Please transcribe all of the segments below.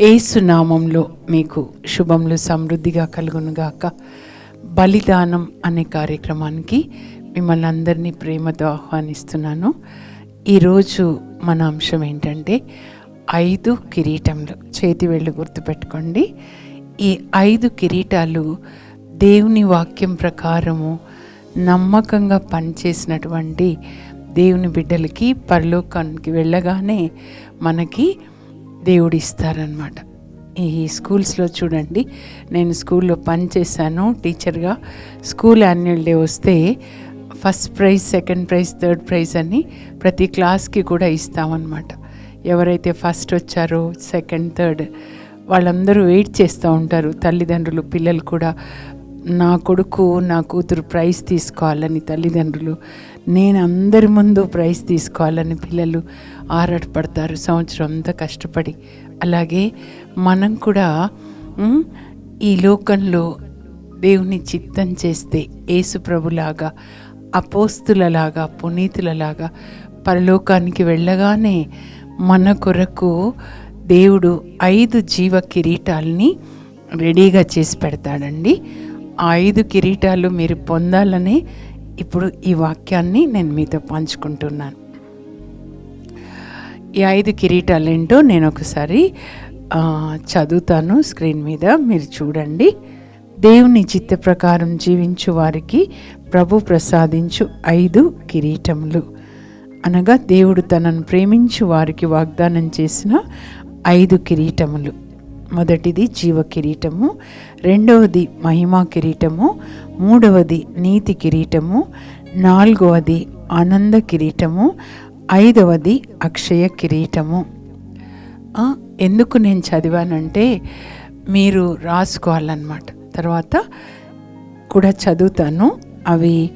ఏసునామంలో మీకు శుభములు సమృద్ధిగా కలుగునుగాక బలిదానం అనే కార్యక్రమానికి మిమ్మల్ని అందరినీ ప్రేమతో ఆహ్వానిస్తున్నాను. ఈరోజు మన అంశం ఏంటంటే ఐదు కిరీటములు. చేతి వేళ్ళు గుర్తుపెట్టుకోండి. ఈ ఐదు కిరీటాలు దేవుని వాక్యం ప్రకారము నమ్మకంగా పనిచేసినటువంటి దేవుని బిడ్డలకి పరలోకానికి వెళ్ళగానే మనకి దేవుడు ఇస్తారనమాట ఈ స్కూల్స్లో చూడండి నేను స్కూల్లో పనిచేశాను టీచర్గా. స్కూల్ యాన్యువల్ డే వస్తే first prize second prize third prize అని ప్రతి క్లాస్కి కూడా ఇస్తామన్నమాట. ఎవరైతే ఫస్ట్ వచ్చారో సెకండ్ థర్డ్ వాళ్ళందరూ వెయిట్ చేస్తూ ఉంటారు. తల్లిదండ్రులు పిల్లలు కూడా నా కొడుకు నా కూతురు ప్రైజ్ తీసుకోవాలని తల్లిదండ్రులు నేను అందరి ముందు ప్రైజ్ తీసుకోవాలని పిల్లలు ఆరాటపడతారు. సంవత్సరం అంతా కష్టపడి. అలాగే మనం కూడా ఈ లోకంలో దేవుని చిత్తం చేస్తే ఏసుప్రభులాగా అపోస్తులలాగా పునీతులలాగా పరలోకానికి వెళ్ళగానే మన కొరకు దేవుడు ఐదు జీవ కిరీటాలని రెడీగా చేసి పెడతాడండి. ఐదు కిరీటాలు మీరు పొందాలని ఇప్పుడు ఈ వాక్యాన్ని నేను మీతో పంచుకుంటున్నాను. ఈ ఐదు కిరీటాలు ఏంటో నేను ఒకసారి చదువుతాను స్క్రీన్ మీద మీరు చూడండి. దేవుని చిత్త ప్రకారం జీవించు వారికి ప్రభు ప్రసాదించు ఐదు కిరీటములు. అనగా దేవుడు తనను ప్రేమించు వారికి వాగ్దానం చేసిన ఐదు కిరీటములు. మొదటిది జీవ కిరీటము రెండవది మహిమా కిరీటము మూడవది నీతి కిరీటము నాలుగవది ఆనంద కిరీటము ఐదవది అక్షయ కిరీటము. ఎందుకు నేను చదివానంటే మీరు రాసుకోవాలన్నమాట. తర్వాత కూడా చదువుతాను. అవి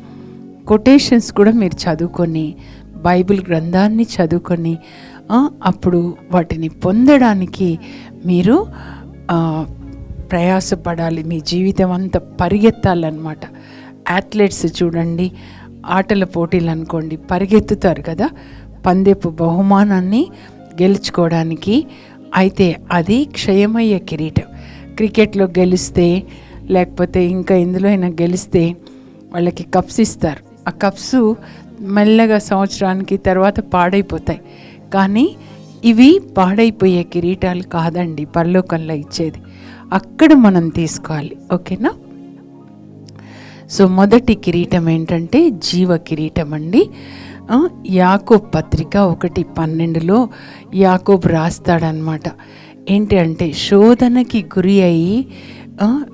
కొటేషన్స్ కూడా మీరు చదువుకొని బైబిల్ గ్రంథాన్ని చదువుకొని అప్పుడు వాటిని పొందడానికి మీరు ప్రయాసపడాలి. మీ జీవితం అంతా పరిగెత్తాలన్నమాట. అథ్లెట్స్ చూడండి ఆటల పోటీలు అనుకోండి పరిగెత్తుతారు కదా. పందెపు బహుమానాన్ని గెలుచుకోవడానికి అయితే అది క్షయమయ్యే కిరీటం. క్రికెట్లో గెలిస్తే లేకపోతే ఇంకా ఎందులో అయినా గెలిస్తే వాళ్ళకి కప్స్ ఇస్తారు. ఆ కప్స్ మెల్లగా సంవత్సరానికి తర్వాత పాడైపోతాయి. కానీ ఇవి పాడైపోయే కిరీటాలు కాదండి పరలోకంలో ఇచ్చేది. అక్కడ మనం తీసుకోవాలి ఓకేనా? సో మొదటి కిరీటం ఏంటంటే జీవ కిరీటం అండి. యాకోబ్ పత్రిక ఒకటి పన్నెండులో యాకోబ్ రాస్తాడనమాట ఏంటి అంటే శోధనకి గురి అయి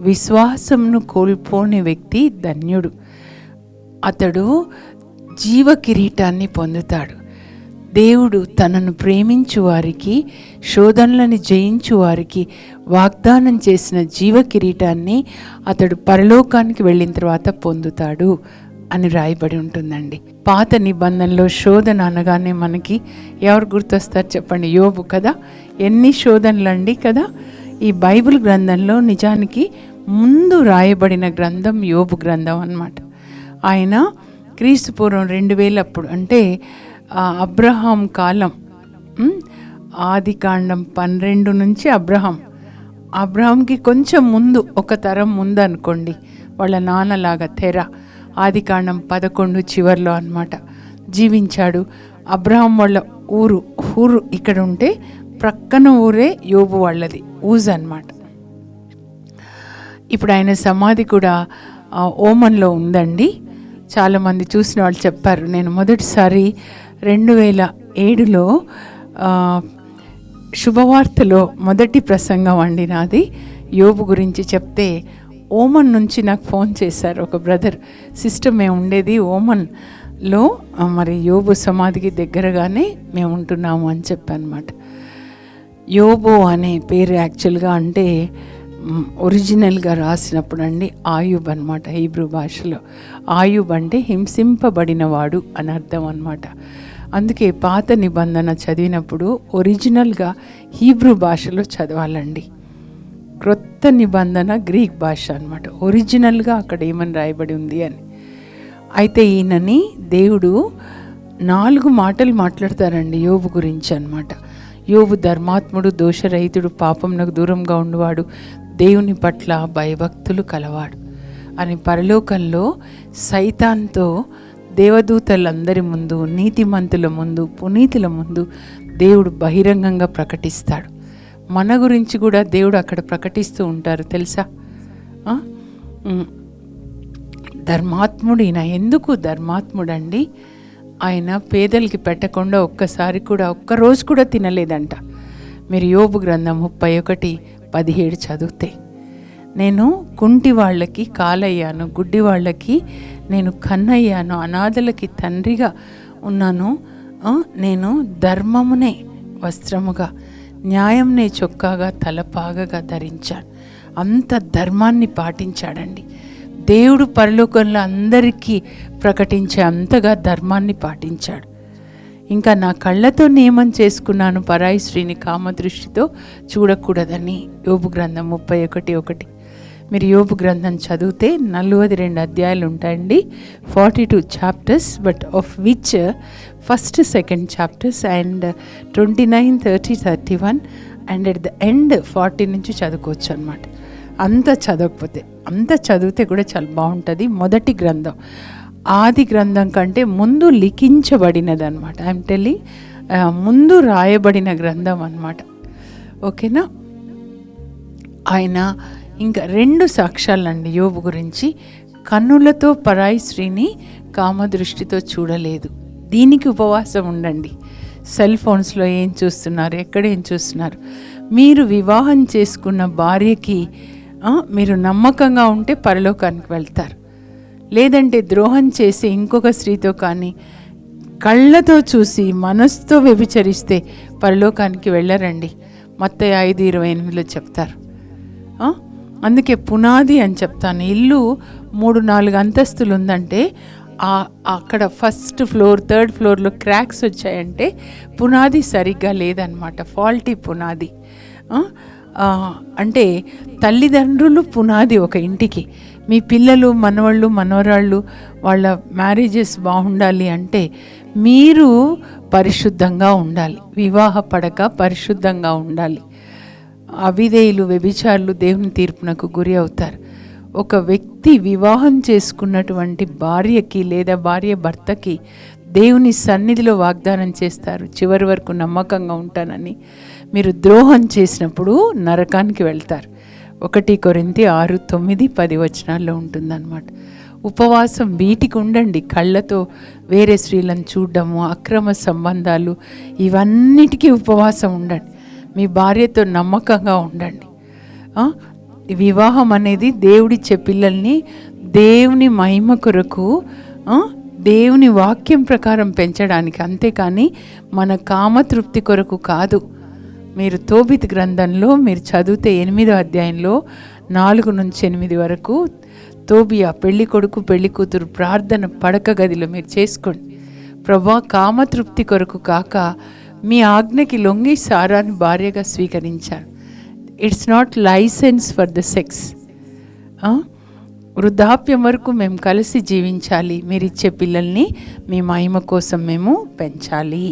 విశ్వాసంను కోల్పోని వ్యక్తి ధన్యుడు. అతడు జీవ కిరీటాన్ని పొందుతాడు. దేవుడు తనను ప్రేమించు వారికి శోధనలను జయించు వారికి వాగ్దానం చేసిన జీవ కిరీటాన్ని అతడు పరలోకానికి వెళ్ళిన తర్వాత పొందుతాడు అని రాయబడి ఉంటుందండి. పాత నిబంధనలో శోధన అనగానే మనకి ఎవరు గుర్తొస్తారు చెప్పండి? యోబు కదా? ఎన్ని శోధనలు అండి కదా? ఈ బైబిల్ గ్రంథంలో నిజానికి ముందు రాయబడిన గ్రంథం యోబు గ్రంథం అన్నమాట. ఆయన క్రీస్తుపూర్వం రెండు వేలప్పుడు అంటే అబ్రహాం కాలం ఆది కాండం పన్నెండు నుంచి అబ్రహాం. అబ్రహాంకి కొంచెం ముందు ఒక తరం ముందు అనుకోండి వాళ్ళ నాన్నలాగా తెర ఆది కాండం పదకొండు చివర్లో అనమాట జీవించాడు. అబ్రహాం వాళ్ళ ఊరు ఊరు ఇక్కడ ఉంటే ప్రక్కన ఊరే యోబు వాళ్ళది ఊజ్ అనమాట ఇప్పుడు ఆయన సమాధి కూడా ఓమన్లో ఉందండి. చాలామంది చూసిన వాళ్ళు చెప్పారు. నేను మొదటిసారి రెండు వేల ఏడులో శుభవార్తలో మొదటి ప్రసంగం అండి నాది. యోబు గురించి చెప్తే ఓమన్ నుంచి నాకు ఫోన్ చేశారు ఒక బ్రదర్. సిస్టర్ మేము ఉండేది ఓమన్లో మరి యోబు సమాధికి దగ్గరగానే మేము ఉంటున్నాము అని చెప్పానమాట. యోబో అనే పేరు యాక్చువల్గా అంటే ఒరిజినల్గా రాసినప్పుడు అండి ఆయుబ్ అనమాట హీబ్రూ భాషలో. ఆయుబ్ అంటే హింసింపబడినవాడు అని అర్థం అనమాట అందుకే పాత నిబంధన చదివినప్పుడు ఒరిజినల్గా హీబ్రూ భాషలో చదవాలండి. క్రొత్త నిబంధన గ్రీక్ భాష అనమాట ఒరిజినల్గా అక్కడ ఏమని రాయబడి ఉంది అని. అయితే ఈయనని దేవుడు నాలుగు మాటలు మాట్లాడతారండి యోబు గురించి అనమాట యోబు ధర్మాత్ముడు దోషరహితుడు పాపంనకు దూరంగా ఉండేవాడు దేవుని పట్ల భయభక్తులు కలవాడు. అని పరలోకంలో సైతాన్తో దేవదూతలందరి ముందు నీతిమంతుల ముందు పునీతుల ముందు దేవుడు బహిరంగంగా ప్రకటిస్తాడు. మన గురించి కూడా దేవుడు అక్కడ ప్రకటిస్తూ ఉంటారు తెలుసా? ధర్మాత్ముడు ఈయన. ఎందుకు ధర్మాత్ముడండి? ఆయన పేదలకి పెట్టకుండా ఒక్కసారి కూడా ఒక్క రోజు కూడా తినలేదంట. మీరు యోబు గ్రంథం ముప్పై ఒకటి పదిహేడు చదివితే నేను కుంటి వాళ్ళకి కాలయ్యాను గుడ్డి వాళ్ళకి నేను కన్నయ్యాను అనాథలకి తండ్రిగా ఉన్నాను. నేను ధర్మమునే వస్త్రముగా న్యాయంనే చొక్కాగా తలపాగగా ధరించాను. అంత ధర్మాన్ని పాటించాడండి. దేవుడు పరలోకంలో అందరికీ ప్రకటించే అంతగా ధర్మాన్ని పాటించాడు. ఇంకా నా కళ్ళతో నియమం చేసుకున్నాను పరాయి స్త్రీని కామదృష్టితో చూడకూడదని. యోపు గ్రంథం ముప్పై ఒకటి ఒకటి. మీరు యోపు గ్రంథం చదివితే నలువది రెండు అధ్యాయాలు ఉంటాయండి. Forty two chapters but of which first second chapters and twenty nine thirty thirty one and at the end forty నుంచి చదువుకోవచ్చు అనమాట అంత చదవకపోతే అంత చదివితే కూడా చాలా బాగుంటుంది. మొదటి గ్రంథం. ఆది గ్రంథం కంటే ముందు లిఖించబడినది అనమాట ఐఎమ్ టెల్లి ముందు రాయబడిన గ్రంథం అన్నమాట. ఓకేనా? ఆయన ఇంకా రెండు సాక్ష్యాలండి యోబు గురించి. కన్నులతో పరాయి స్త్రీని కామదృష్టితో చూడలేదు. దీనికి ఉపవాసం ఉండండి. సెల్ ఫోన్స్లో ఏం చూస్తున్నారు? ఎక్కడ ఏం చూస్తున్నారు? మీరు వివాహం చేసుకున్న భార్యకి మీరు నమ్మకంగా ఉంటే పరలోకానికి వెళ్తారు. లేదంటే ద్రోహం చేసి ఇంకొక స్త్రీతో కానీ కళ్ళతో చూసి మనసుతో వ్యభిచరిస్తే పరలోకానికి వెళ్ళరండి. మత్తయి ఐదు ఇరవై ఎనిమిదిలో చెప్తారు. అందుకే పునాది అని చెప్తాను. ఇల్లు మూడు నాలుగు అంతస్తులు ఉందంటే అక్కడ ఫస్ట్ ఫ్లోర్ థర్డ్ ఫ్లోర్లో క్రాక్స్ వచ్చాయంటే పునాది సరిగ్గా లేదనమాట ఫాల్టీ పునాది. అంటే తల్లిదండ్రులు పునాది ఒక ఇంటికి. మీ పిల్లలు మనవాళ్ళు మనవరాళ్ళు వాళ్ళ మ్యారేజెస్ బాగుండాలి అంటే మీరు పరిశుద్ధంగా ఉండాలి. వివాహ పడక పరిశుద్ధంగా ఉండాలి. అవిధేయులు వ్యభిచారులు దేవుని తీర్పునకు గురి అవుతారు. ఒక వ్యక్తి వివాహం చేసుకున్నటువంటి భార్యకి లేదా భార్య భర్తకి దేవుని సన్నిధిలో వాగ్దానం చేస్తారు. చివరి వరకు నమ్మకంగా ఉంటానని. మీరు ద్రోహం చేసినప్పుడు నరకానికి వెళ్తారు. ఒకటి కొరింతి ఆరు తొమ్మిది పది వచనాల్లో ఉంటుందన్నమాట. ఉపవాసం వీటికి ఉండండి కళ్ళతో వేరే స్త్రీలను చూడడము అక్రమ సంబంధాలు ఇవన్నిటికీ ఉపవాసం ఉండండి. మీ భార్యతో నమ్మకంగా ఉండండి. వివాహం అనేది దేవుడిచ్చే పిల్లల్ని దేవుని మహిమ కొరకు దేవుని వాక్యం ప్రకారం పెంచడానికి అంతేకాని మన కామతృప్తి కొరకు కాదు. మీరు తోబిత్ గ్రంథంలో మీరు చదివితే ఎనిమిదో అధ్యాయంలో నాలుగు నుంచి ఎనిమిది వరకు తోబియా పెళ్ళి కొడుకు పెళ్ళి కూతురు ప్రార్థన పడక గదిలో మీరు చేసుకోండి. ప్రభా కామతృప్తి కొరకు కాక మీ ఆజ్ఞకి లొంగి సారాన్ని భార్యగా స్వీకరించారు it's not licence for the sex వృద్ధాప్యం వరకు మేము కలిసి జీవించాలి. మీరు ఇచ్చే పిల్లల్ని మీ మహిమ కోసం మేము పెంచాలి.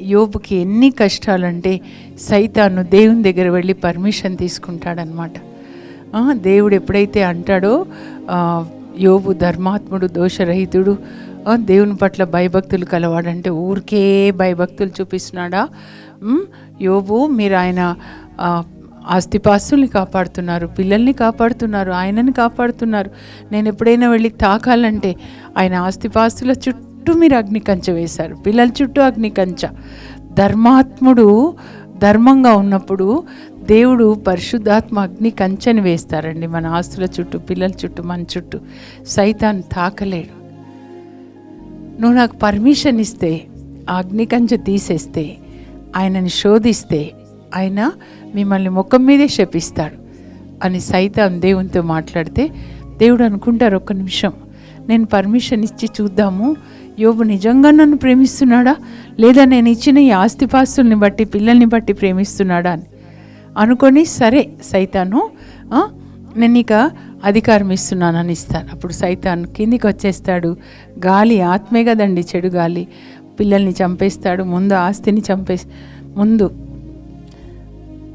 యోబుకి ఎన్ని కష్టాలంటే సైతాను దేవుని దగ్గర వెళ్ళి పర్మిషన్ తీసుకుంటాడనమాట దేవుడు ఎప్పుడైతే అంటాడో యోబు ధర్మాత్ముడు దోషరహితుడు దేవుని పట్ల భయభక్తులు కలవాడంటే ఊరికే భయభక్తులు చూపిస్తున్నాడా? యోబు మీరు ఆయన ఆస్తిపాస్తుల్ని కాపాడుతున్నారు పిల్లల్ని కాపాడుతున్నారు ఆయనని కాపాడుతున్నారు. నేను ఎప్పుడైనా వెళ్ళి తాకాలంటే ఆయన ఆస్తిపాస్తుల చుట్టూ మీరు అగ్ని కంచె వేశారు. పిల్లల చుట్టూ అగ్ని కంచె. ధర్మాత్ముడు ధర్మంగా ఉన్నప్పుడు దేవుడు పరిశుద్ధాత్మ అగ్ని కంచెని వేస్తారండి మన ఆస్తుల చుట్టూ పిల్లల చుట్టూ మన చుట్టూ. సైతాన్ని తాకలేడు. నువ్వు నాకు పర్మిషన్ ఇస్తే ఆ అగ్ని కంచె తీసేస్తే ఆయనని శోధిస్తే ఆయన మిమ్మల్ని ముఖం మీదే శపిస్తాడు అని సైతాన్ దేవునితో మాట్లాడితే దేవుడు అనుకుంటారు ఒక్క నిమిషం నేను పర్మిషన్ ఇచ్చి చూద్దాము యోబు నిజంగా నన్ను ప్రేమిస్తున్నాడా? లేదా నేను ఇచ్చిన ఈ ఆస్తిపాస్తుల్ని బట్టి పిల్లల్ని బట్టి ప్రేమిస్తున్నాడా అని? అనుకొని సరే సైతాను నేను ఇక అధికారం ఇస్తున్నానని ఇస్తాను. అప్పుడు సైతాన్ కిందికి వచ్చేస్తాడు. గాలి ఆత్మే కదండి చెడు గాలి. పిల్లల్ని చంపేస్తాడు. ముందు ఆస్తిని చంపే ముందు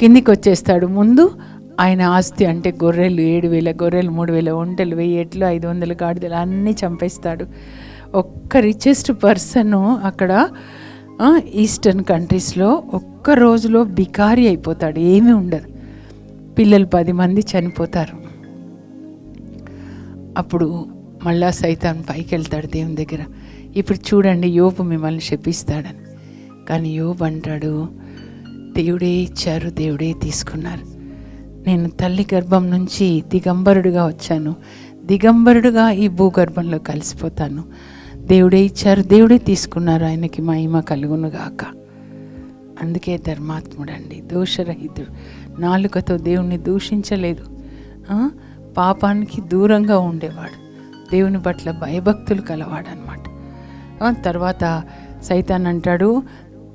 కిందికి వచ్చేస్తాడు ముందు ఆయన ఆస్తి అంటే గొర్రెలు ఏడు వేల గొర్రెలు మూడు వేల ఒంటెలు వెయ్యి ఎట్లు ఐదు వందల గాడిదలు అన్నీ చంపేస్తాడు. ఒక్క రిచెస్ట్ పర్సన్ అక్కడ ఈస్టర్న్ కంట్రీస్లో ఒక్క రోజులో బికారి అయిపోతాడు ఏమీ ఉండదు. పిల్లలు పది మంది చనిపోతారు. అప్పుడు మళ్ళా సైతాన్ పైకి వెళ్తాడు దేవుని దగ్గర. ఇప్పుడు చూడండి యోపు మిమ్మల్ని శపిస్తాడని. కానీ యోబు అంటాడు దేవుడే ఇచ్చారు దేవుడే తీసుకున్నారు. నేను తల్లి గర్భం నుంచి దిగంబరుడుగా వచ్చాను. దిగంబరుడుగా ఈ భూగర్భంలో కలిసిపోతాను. దేవుడే ఇచ్చారు దేవుడే తీసుకున్నారు ఆయనకి మహిమ కలుగును గాక. అందుకే ధర్మాత్ముడండి దోషరహితుడు. నాలుకతో దేవుణ్ణి దూషించలేదు. పాపానికి దూరంగా ఉండేవాడు. దేవుని పట్ల భయభక్తులు కలవాడనమాట తర్వాత సైతాన్ అంటాడు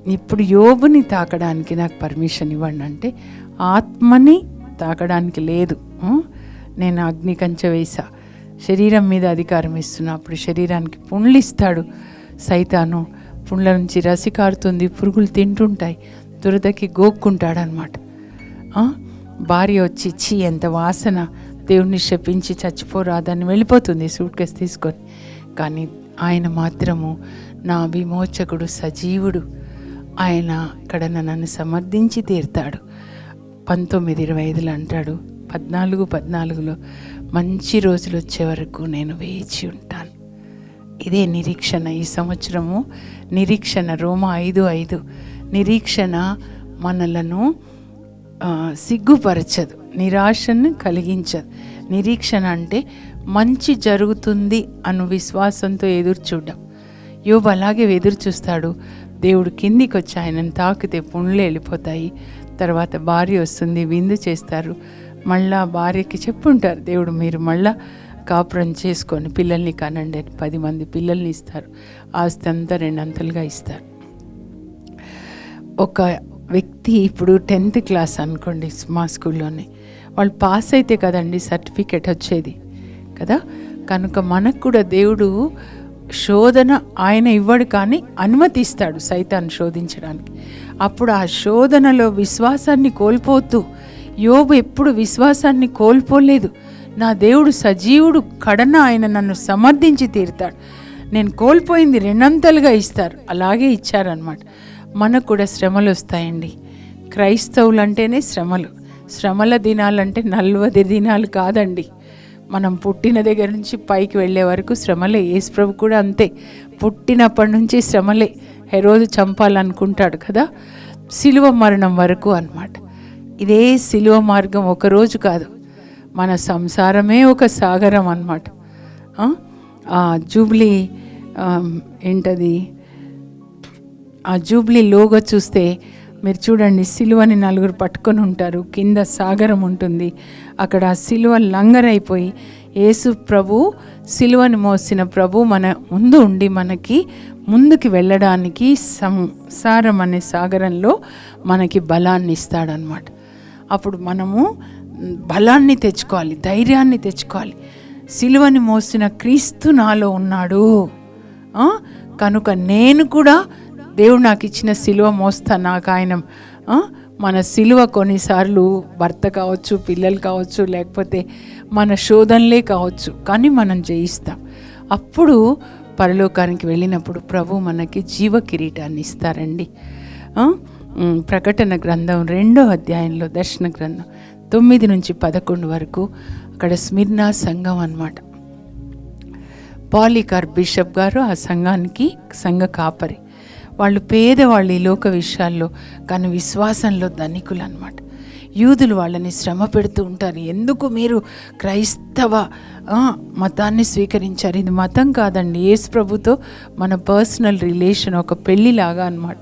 ఇప్పుడు యోబుని తాకడానికి నాకు పర్మిషన్ ఇవ్వండి. అంటే ఆత్మని తాకడానికి లేదు. నేను అగ్ని కంచె వేసా. శరీరం మీద అధికారం ఇస్తున్నా. అప్పుడు శరీరానికి పుండ్లు ఇస్తాడు సైతాను. పుండ్ల నుంచి రసి కారుతుంది పురుగులు తింటుంటాయి. దురదకి గోక్కుంటాడనమాట భార్య వచ్చి చి ఎంత వాసన. దేవుణ్ణి శపించి చచ్చిపోరాదని వెళ్ళిపోతుంది సూట్ కేసు తీసుకొని. కానీ ఆయన మాత్రము నా విమోచకుడు సజీవుడు. ఆయన ఇక్కడ నన్ను సమర్థించి తీరుతాడు. పంతొమ్మిది ఇరవై ఐదులో అంటాడు పద్నాలుగు పద్నాలుగులో మంచి రోజులు వచ్చే వరకు నేను వేచి ఉంటాను. ఇదే నిరీక్షణ ఈ సంవత్సరము. నిరీక్షణ రోమ ఐదు ఐదు. నిరీక్షణ మనలను సిగ్గుపరచదు నిరాశను కలిగించదు. నిరీక్షణ అంటే మంచి జరుగుతుంది అను విశ్వాసంతో ఎదురు చూడడం. యోబు అలాగే ఎదురు చూస్తాడు. దేవుడు కిందికి వచ్చి ఆయనను తాకితే పుండ్లు వెళ్ళిపోతాయి. తర్వాత భార్య వస్తుంది విందు చేస్తారు. మళ్ళా భార్యకి చెప్పుంటారు. దేవుడు మీరు మళ్ళా కాపురం చేసుకొని పిల్లల్ని కనండి అని పది మంది పిల్లల్ని ఇస్తారు. ఆస్తి అంతా రెండంతలుగా ఇస్తారు. ఒక వ్యక్తి ఇప్పుడు టెన్త్ క్లాస్ అనుకోండి మా స్కూల్లోనే. వాళ్ళు పాస్ అయితే కదండి సర్టిఫికేట్ వచ్చేది. కదా? కనుక మనకు కూడా దేవుడు శోధన ఆయన ఇవ్వడు కానీ అనుమతిస్తాడు సైతాన్ని శోధించడానికి. అప్పుడు ఆ శోధనలో విశ్వాసాన్ని కోల్పోతూ యోబు ఎప్పుడు విశ్వాసాన్ని కోల్పోలేదు. నా దేవుడు సజీవుడు కడన ఆయన నన్ను సమర్థించి తీరుతాడు. నేను కోల్పోయింది రెండంతలుగా ఇస్తారు. అలాగే ఇచ్చారనమాట మనకు కూడా శ్రమలు వస్తాయండి. క్రైస్తవులు అంటేనే శ్రమలు. శ్రమల దినాలంటే నలభై దినాలు కాదండి. మనం పుట్టిన దగ్గర నుంచి పైకి వెళ్ళే వరకు శ్రమలే. యేసుప్రభు కూడా అంతే. పుట్టినప్పటి నుంచి శ్రమలే. హెరోజు చంపాలనుకుంటాడు కదా. సిలువ మరణం వరకు అన్నమాట. ఇదే సిలువ మార్గం ఒకరోజు కాదు. మన సంసారమే ఒక సాగరం అన్నమాట. ఆ? జూబ్లీ ఏంటది? ఆ జూబ్లీ లోగో చూస్తే మీరు చూడండి సిలువని నలుగురు పట్టుకొని ఉంటారు. కింద సాగరం ఉంటుంది. అక్కడ ఆ సిలువ లంగరైపోయి యేసు ప్రభు సిలువను మోసిన ప్రభు మన ముందు ఉండి మనకి ముందుకి వెళ్ళడానికి సంసారం అనే సాగరంలో మనకి బలాన్ని ఇస్తాడనమాట అప్పుడు మనము బలాన్ని తెచ్చుకోవాలి ధైర్యాన్ని తెచ్చుకోవాలి. సిలువని మోసిన క్రీస్తు నాలో ఉన్నాడు. కనుక నేను కూడా దేవుడు నాకు ఇచ్చిన సిలువ మోస్తా నాకు ఆయన మన సిలువ కొన్నిసార్లు భర్త కావచ్చు పిల్లలు కావచ్చు లేకపోతే మన శోధనలే కావచ్చు కానీ మనం జయిస్తాం. అప్పుడు పరలోకానికి వెళ్ళినప్పుడు ప్రభు మనకి జీవ కిరీటాన్ని ఇస్తారండి. ప్రకటన గ్రంథం రెండో అధ్యాయంలో దర్శన గ్రంథం తొమ్మిది నుంచి పదకొండు వరకు అక్కడ స్మిర్నా సంఘం అన్నమాట. పాలికార్ బిషప్ గారు ఆ సంఘానికి సంఘ కాపరి. వాళ్ళు పేదవాళ్ళు ఈ లోక విషయాల్లో కానీ విశ్వాసంలో ధనికులు అనమాట యూదులు వాళ్ళని శ్రమ పెడుతూ ఉంటారు. ఎందుకు మీరు క్రైస్తవ మతాన్ని స్వీకరించారు? ఇది మతం కాదండి. యేసు ప్రభుతో మన పర్సనల్ రిలేషన్ ఒక పెళ్ళిలాగా అనమాట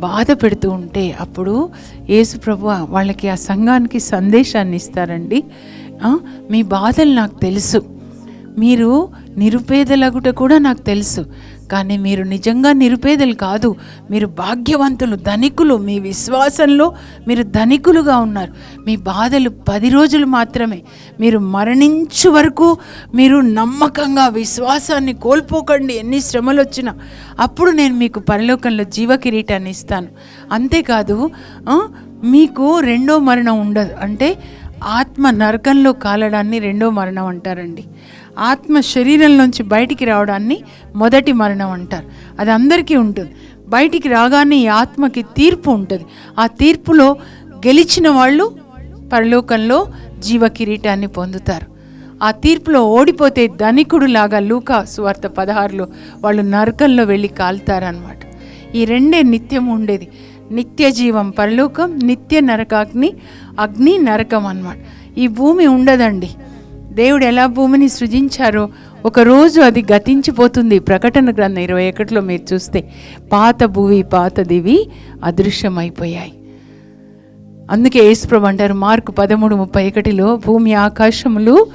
బాధ పెడుతూ ఉంటే అప్పుడు యేసు ప్రభు వాళ్ళకి ఆ సంఘానికి సందేశాన్ని ఇస్తారండి. మీ బాధలు నాకు తెలుసు. మీరు నిరుపేదలగుట కూడా నాకు తెలుసు. కానీ మీరు నిజంగా నిరుపేదలు కాదు. మీరు భాగ్యవంతులు ధనికులు. మీ విశ్వాసంలో మీరు ధనికులుగా ఉన్నారు. మీ బాధలు పది రోజులు మాత్రమే. మీరు మరణించు వరకు మీరు నమ్మకంగా విశ్వాసాన్ని కోల్పోకండి. ఎన్ని శ్రమలు వచ్చినా అప్పుడు నేను మీకు పరలోకంలో జీవ కిరీటాన్ని ఇస్తాను. అంతేకాదు మీకు రెండో మరణం ఉండదు. అంటే ఆత్మ నరకంలో కాలడాన్ని రెండో మరణం అంటారండి. ఆత్మ శరీరంలోంచి బయటికి రావడాన్ని మొదటి మరణం అంటారు. అది అందరికీ ఉంటుంది. బయటికి రాగానే ఈ ఆత్మకి తీర్పు ఉంటుంది. ఆ తీర్పులో గెలిచిన వాళ్ళు పరలోకంలో జీవ కిరీటాన్ని పొందుతారు. ఆ తీర్పులో ఓడిపోతే ధనికుడు లాగా లూకా సువార్త పదహారులో వాళ్ళు నరకంలో వెళ్ళి కాలుతారనమాట ఈ రెండే నిత్యం ఉండేది. నిత్య జీవం పరలోకం నిత్య నరకాగ్ని అగ్ని నరకం అన్నమాట. ఈ భూమి ఉండదండి. దేవుడు ఎలా భూమిని సృజించారో ఒకరోజు అది గతించిపోతుంది. ప్రకటన గ్రంథం ఇరవై ఒకటిలో మీరు చూస్తే పాత భూమి పాత దివి అదృశ్యమైపోయాయి. అందుకే యేసుప్రభు అంటారు మార్కు పదమూడు ముప్పై ఒకటిలో భూమి ఆకాశములు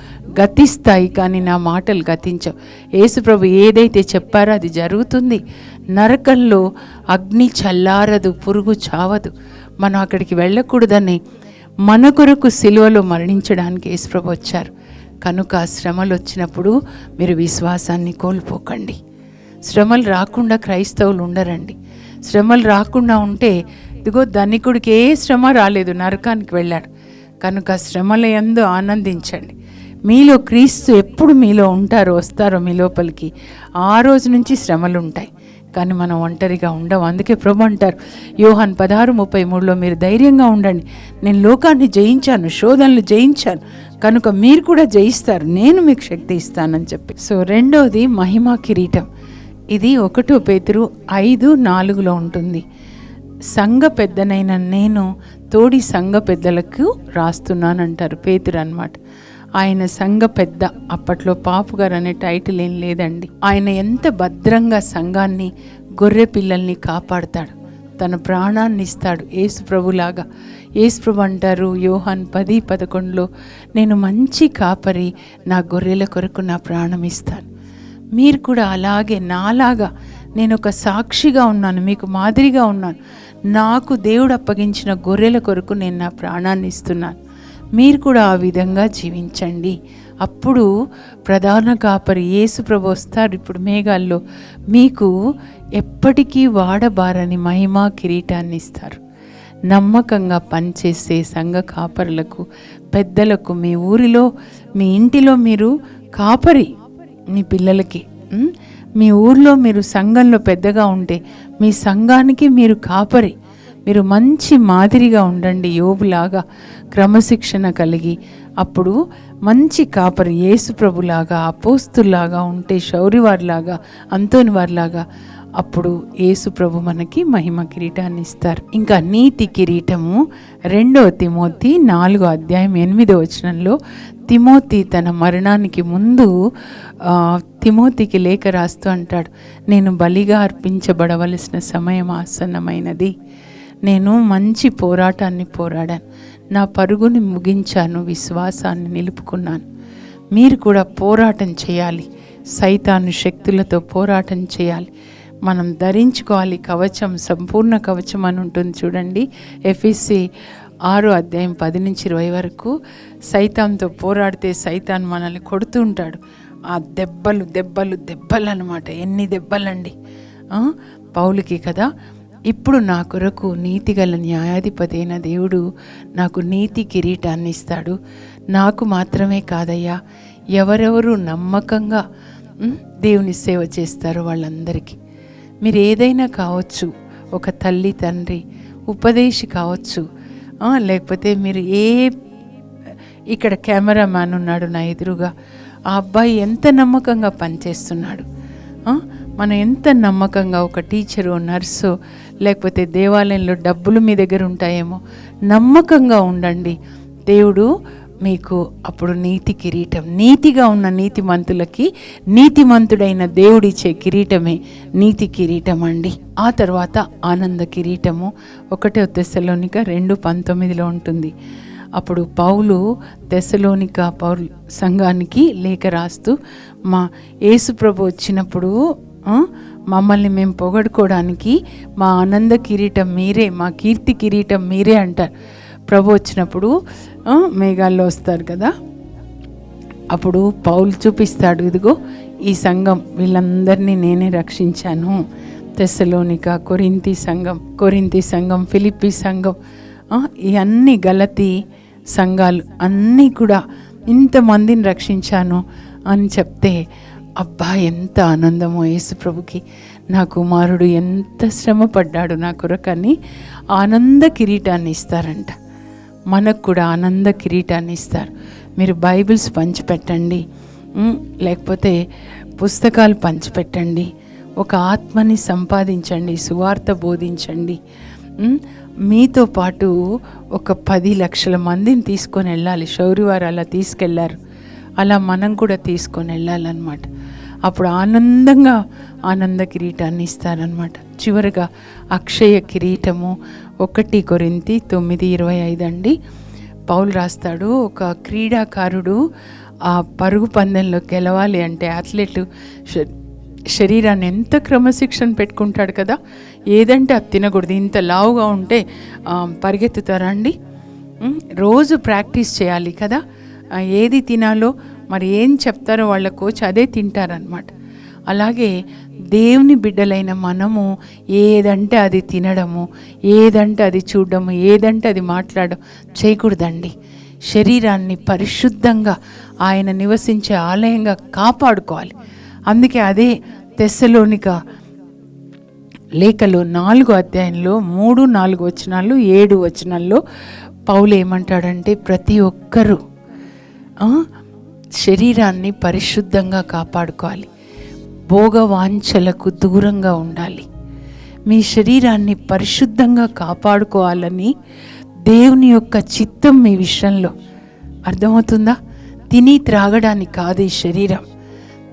గతిస్తాయి కానీ నా మాటలు గతించవు. యేసుప్రభు ఏదైతే చెప్పారో అది జరుగుతుంది. నరకంలో అగ్ని చల్లారదు పురుగు చావదు. మనం అక్కడికి వెళ్ళకూడదని మన కొరకు సిలువలో మరణించడానికి యేసుప్రభు వచ్చారు. కనుక శ్రమలు వచ్చినప్పుడు మీరు విశ్వాసాన్ని కోల్పోకండి. శ్రమలు రాకుండా క్రైస్తవులు ఉండరండి. శ్రమలు రాకుండా ఉంటే ఇదిగో ధనికుడికి ఏ శ్రమ రాలేదు నరకానికి వెళ్ళాడు. కనుక శ్రమల ఎందు ఆనందించండి. మీలో క్రీస్తు ఎప్పుడు మీలో ఉంటారో వస్తారో మీ లోపలికి ఆ రోజు నుంచి శ్రమలు ఉంటాయి కానీ మనం ఒంటరిగా ఉండం అందుకే ప్రభు అంటారు యోహాన్ పదహారు ముప్పై మూడులో మీరు ధైర్యంగా ఉండండి. నేను లోకాన్ని జయించాను శోధనలు జయించాను. కనుక మీరు కూడా జయిస్తారు నేను మీకు శక్తి ఇస్తానని చెప్పి. సో రెండవది మహిమా కిరీటం. ఇది ఒకటో పేతురు ఐదు నాలుగులో ఉంటుంది. సంఘ పెద్దనైన నేను తోడి సంఘ పెద్దలకు రాస్తున్నానంటారు పేతురు అనమాట ఆయన సంఘ పెద్ద. అప్పట్లో పాపు గారు అనే టైటిల్ ఏం లేదండి. ఆయన ఎంత భద్రంగా సంఘాన్ని గొర్రె పిల్లల్ని కాపాడతాడు. తన ప్రాణాన్ని ఇస్తాడు యేసు ప్రభులాగా. యేసు ప్రభు అంటారు యోహాన్ పది పదకొండులో నేను మంచి కాపరి నా గొర్రెల కొరకు నా ప్రాణం ఇస్తాను. మీరు కూడా అలాగే నాలాగా నేను ఒక సాక్షిగా ఉన్నాను మీకు మాదిరిగా ఉన్నాను. నాకు దేవుడు అప్పగించిన గొర్రెల కొరకు నేను నా ప్రాణాన్ని ఇస్తున్నాను. మీరు కూడా ఆ విధంగా జీవించండి. అప్పుడు ప్రధాన కాపరి యేసు ప్రభు వస్తారు ఇప్పుడు మేఘాల్లో మీకు ఎప్పటికీ వాడబారని మహిమా కిరీటాన్ని ఇస్తారు. నమ్మకంగా పనిచేసే సంఘ కాపరులకు పెద్దలకు మీ ఊరిలో మీ ఇంటిలో మీరు కాపరి మీ పిల్లలకి మీ ఊర్లో మీరు సంఘంలో పెద్దగా ఉంటే మీ సంఘానికి మీరు కాపరి. మీరు మంచి మాదిరిగా ఉండండి యోబులాగా క్రమశిక్షణ కలిగి. అప్పుడు మంచి కాపరి యేసు ప్రభులాగా అపోస్తులాగా ఉంటే శౌరివారిలాగా అంతోని వారిలాగా అప్పుడు యేసు ప్రభు మనకి మహిమ కిరీటాన్ని ఇస్తారు. ఇంకా నీతి కిరీటము రెండో తిమోతి నాలుగో అధ్యాయం ఎనిమిదో వచనంలో తిమోతి తన మరణానికి ముందు తిమోతికి లేఖ రాస్తూ అంటాడు నేను బలిగా అర్పించబడవలసిన సమయం ఆసన్నమైనది. నేను మంచి పోరాటాన్ని పోరాడాను. నా పరుగుని ముగించాను విశ్వాసాన్ని నిలుపుకున్నాను. మీరు కూడా పోరాటం చేయాలి. సైతాను శక్తులతో పోరాటం చేయాలి. మనం ధరించుకోవాలి. కవచం సంపూర్ణ కవచం అని ఉంటుంది చూడండి. ఎఫ్ఎస్సి ఆరు అధ్యాయం పది నుంచి ఇరవై వరకు సైతాన్తో పోరాడితే సైతాన్ మనల్ని కొడుతూ ఉంటాడు. ఆ దెబ్బలు దెబ్బలు దెబ్బలు అనమాట ఎన్ని దెబ్బలండి? పౌలికి కదా ఇప్పుడు నా కొరకు నీతిగల న్యాయాధిపతి అయిన దేవుడు నాకు నీతి కిరీటాన్ని ఇస్తాడు నాకు మాత్రమే కాదయ్యా ఎవరెవరు నమ్మకంగా దేవుని సేవ చేస్తారో వాళ్ళందరికీ. మీరు ఏదైనా కావచ్చు ఒక తల్లి తండ్రి ఉపదేశి కావచ్చు. లేకపోతే మీరు ఏ ఇక్కడ కెమెరామ్యాన్ ఉన్నాడు నా ఎదురుగా. ఆ అబ్బాయి ఎంత నమ్మకంగా పనిచేస్తున్నాడు. మనం ఎంత నమ్మకంగా ఒక టీచరు నర్సు లేకపోతే దేవాలయంలో డబ్బులు మీ దగ్గర ఉంటాయేమో నమ్మకంగా ఉండండి. దేవుడు మీకు అప్పుడు నీతి కిరీటం నీతిగా ఉన్న నీతిమంతులకి నీతిమంతుడైన దేవుడిచ్చే కిరీటమే నీతి కిరీటం అండి. ఆ తర్వాత ఆనంద కిరీటము ఒకటే తెశలోనిక రెండు పంతొమ్మిదిలో ఉంటుంది. అప్పుడు పౌలు దశలోనిక పౌరు సంఘానికి లేఖ రాస్తూ మా యేసుప్రభు వచ్చినప్పుడు మమ్మల్ని మేము పొగడుకోవడానికి మా ఆనంద కిరీటం మీరే మా కీర్తి కిరీటం మీరే అంటారు. ప్రభు వచ్చినప్పుడు మేఘాల్లో వస్తారు కదా? అప్పుడు పౌలు చూపిస్తాడు ఇదిగో ఈ సంఘం వీళ్ళందరినీ నేనే రక్షించాను. తెస్సలోనిక కొరింతి సంఘం కొరింతి సంఘం ఫిలిప్పి సంఘం ఈ అన్ని గలతి సంఘాలు అన్నీ కూడా ఇంతమందిని రక్షించాను అని చెప్తే అబ్బా ఎంత ఆనందమో యేసు ప్రభుకి నా కుమారుడు ఎంత శ్రమ పడ్డాడు నా కొరకని ఆనంద కిరీటాన్ని ఇస్తారంట మనకు కూడా ఆనంద కిరీటాన్ని ఇస్తారు మీరు బైబిల్స్ పంచిపెట్టండి. లేకపోతే పుస్తకాలు పంచిపెట్టండి. ఒక ఆత్మని సంపాదించండి సువార్త బోధించండి. మీతో పాటు ఒక పది లక్షల మందిని తీసుకొని వెళ్ళాలి. శౌరి అలా తీసుకెళ్ళారు. అలా మనం కూడా తీసుకొని వెళ్ళాలన్నమాట. అప్పుడు ఆనందంగా ఆనంద కిరీటాన్ని ఇస్తారనమాట చివరిగా అక్షయ కిరీటము ఒకటి కొరింతి తొమ్మిది ఇరవై ఐదు అండి. పౌలు రాస్తాడు ఒక క్రీడాకారుడు ఆ పరుగు పందెంలో గెలవాలి అంటే అథ్లెట్ శ- శరీరాన్ని ఎంత క్రమశిక్షణ పెట్టుకుంటాడు కదా? ఏదంటే అది తినకూడదు. ఇంత లావుగా ఉంటే పరిగెత్తుతారా అండి? రోజు ప్రాక్టీస్ చేయాలి కదా? ఏది తినాలో మరి ఏం చెప్తారో వాళ్ళ కోచ్ అదే తింటారనమాట అలాగే దేవుని బిడ్డలైన మనము ఏదంటే అది తినడము ఏదంటే అది చూడడము ఏదంటే అది మాట్లాడడం చేయకూడదండి. శరీరాన్ని పరిశుద్ధంగా ఆయన నివసించే ఆలయంగా కాపాడుకోవాలి. అందుకే అదే తెస్సలోనిక లేఖలో నాలుగు అధ్యాయంలో మూడు నాలుగు వచనాలు ఏడు వచనాల్లో పౌలు ఏమంటాడంటే ప్రతి ఒక్కరూ శరీరాన్ని పరిశుద్ధంగా కాపాడుకోవాలి. భోగవాంఛలకు దూరంగా ఉండాలి. మీ శరీరాన్ని పరిశుద్ధంగా కాపాడుకోవాలని దేవుని యొక్క చిత్తం మీ విషయంలో. అర్థమవుతుందా? తిని త్రాగడానికి కాదు ఈ శరీరం.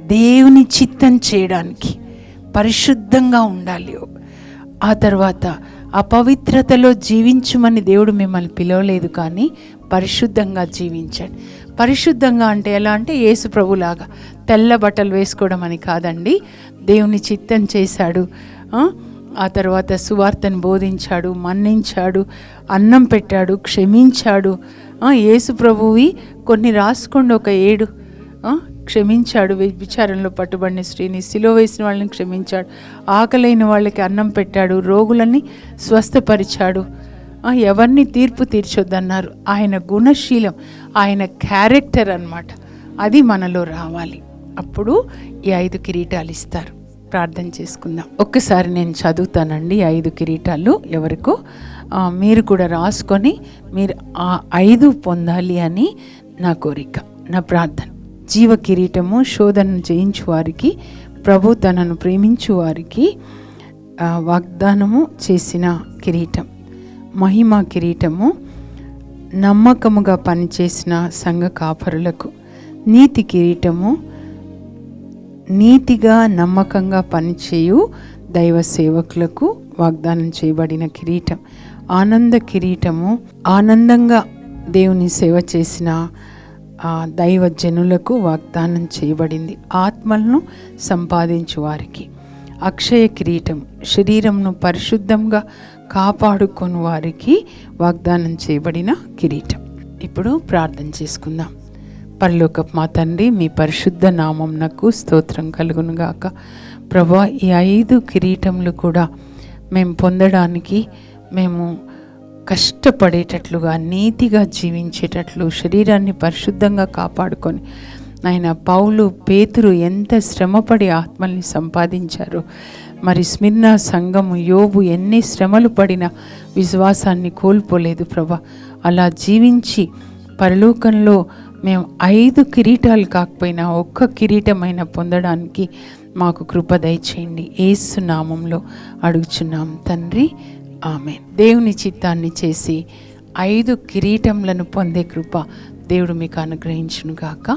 దేవుని చిత్తం చేయడానికి పరిశుద్ధంగా ఉండాలి. ఆ తర్వాత అపవిత్రతలో జీవించమని దేవుడు మిమ్మల్ని పిలవలేదు కానీ పరిశుద్ధంగా జీవించండి. పరిశుద్ధంగా అంటే ఎలా అంటే యేసు ప్రభులాగా. తెల్ల బట్టలు వేసుకోవడం అని కాదండి. దేవుని చిత్తం చేశాడు. ఆ? తర్వాత సువార్తను బోధించాడు మన్నించాడు అన్నం పెట్టాడు క్షమించాడు. యేసు ప్రభువి కొన్ని రాసుకోండి ఒక ఏడు. క్షమించాడు విచారంలో పట్టుబడిన స్త్రీని సిలో వేసిన వాళ్ళని క్షమించాడు ఆకలైన వాళ్ళకి అన్నం పెట్టాడు రోగులని స్వస్థపరిచాడు. ఎవరిని తీర్పు తీర్చొద్దన్నారు. ఆయన గుణశీలం ఆయన క్యారెక్టర్ అన్నమాట. అది మనలో రావాలి. అప్పుడు ఈ ఐదు కిరీటాలు ఇస్తారు. ప్రార్థన చేసుకుందాం. ఒక్కసారి నేను చదువుతానండి ఐదు కిరీటాలు ఎవరికో. మీరు కూడా రాసుకొని మీరు ఆ ఐదు పొందాలి అని నా కోరిక నా ప్రార్థన. జీవ కిరీటము శోధనను చేయించు వారికి ప్రభు తనను ప్రేమించు వారికి వాగ్దానము చేసిన కిరీటం. మహిమ కిరీటము నమ్మకముగా పనిచేసిన సంఘ కాపరులకు. నీతి కిరీటము నీతిగా నమ్మకంగా పనిచేయు దైవ సేవకులకు వాగ్దానం చేయబడిన కిరీటం. ఆనంద కిరీటము ఆనందంగా దేవుని సేవ చేసిన దైవ జనులకు వాగ్దానం చేయబడింది. ఆత్మలను సంపాదించు వారికి. అక్షయ కిరీటం శరీరంను పరిశుద్ధంగా కాపాడుకొని వారికి వాగ్దానం చేయబడిన కిరీటం. ఇప్పుడు ప్రార్థన చేసుకుందాం. పరలోకపు మా తండ్రి మీ పరిశుద్ధ నామంనకు స్తోత్రం కలుగును గాక ప్రభా ఈ ఐదు కిరీటములు కూడా మేము పొందడానికి మేము కష్టపడేటట్లుగా నీతిగా జీవించేటట్లు శరీరాన్ని పరిశుద్ధంగా కాపాడుకొని ఆయన పౌలు పేతురు ఎంత శ్రమపడి ఆత్మల్ని సంపాదించారు. మరి స్మిర్న సంఘము యోబు ఎన్ని శ్రమలు పడిన విశ్వాసాన్ని కోల్పోలేదు ప్రభా. అలా జీవించి పరలోకంలో మేము ఐదు కిరీటాలు కాకపోయినా ఒక్క కిరీటమైన పొందడానికి మాకు కృప దయచేయండి. ఏసు నామంలో అడుగుచున్నాం తండ్రి. ఆమె దేవుని చిత్తాన్ని చేసి ఐదు కిరీటంలను పొందే కృప దేవుడు మీకు అనుగ్రహించునుగాక.